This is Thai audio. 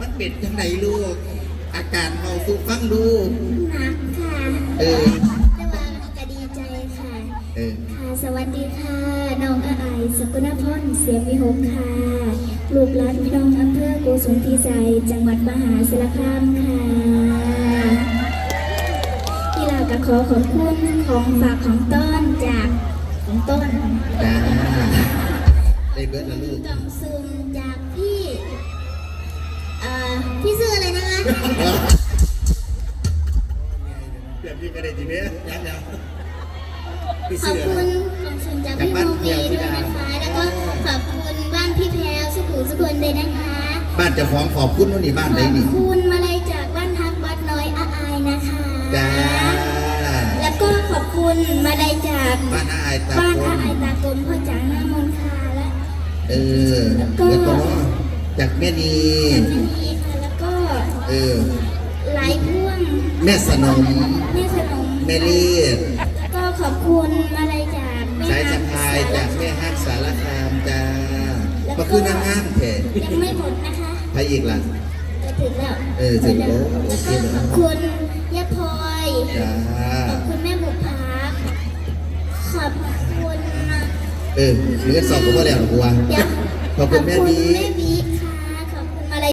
มันเป็นจังไหนลูก อาการเมาสุฟังลูกหนักค่ะเออ แต่ว่าก็ดีใจค่ะ เออ ค่ะสวัสดีค่ะ น้องอาไอายสกุณพรเสียงวิหกค่ะ ลูกหลานพี่น้องอำเภอโกสุมพีใจจังหวัดมหาสารคามค่ะกีฬาก็ขอขอบคุณของฝากของต้นจากของต้นจ้าได้เบิร์ดแล้วลูกกล่องซุ่มจากพี่เอ่อ พี่ซื้ออะไรนะคะเดี๋ยวพี่ก็ได้ทีเนี้ยยังยังพี่ขอเสืบอคุณของซุ่มจากพี่โมกีด้วยนะคะ แล้วก็ขอบคุณบ้านพี่แพรวสุขุมสุคนเลยนะคะ บ้านเจะฟ้าของขอบคุณนู่นนี่บ้านขไหนอบนี่คุณมาลัยจากบ้านทักวัดน้อยอาอายนะคะ จ้าแล้วก็ขอบคุณมาลัยจากบ้านอาอายตาบ้านคอานอายตากลมพ่อจ๋าหน้ามนต์ค่ะและ เออแล้วก็จากแม่นีจากพี่นีค่ะแล้วก็ เออไหลพ่วงแม่สนม แม่ขนม แม่ลีดแล้วก็ขอบคุณมาลัยจากแม่สายสะพายจากแม่ฮักสารคามจ้ามาคือนางงามแท้ยังไม่หมดนะคะใครอีกล่ะจะถึงแล้ว เออถึงแล้วโอเคแล้วแล้วก็ขอบคุณยะพลอยจ้าขอบคุณแม่บุภาขอบคุณเออเลือดสอบกูว่าแล้วหรอกูว่าเดี๋ยวขอบคุณแม่บีแม่บี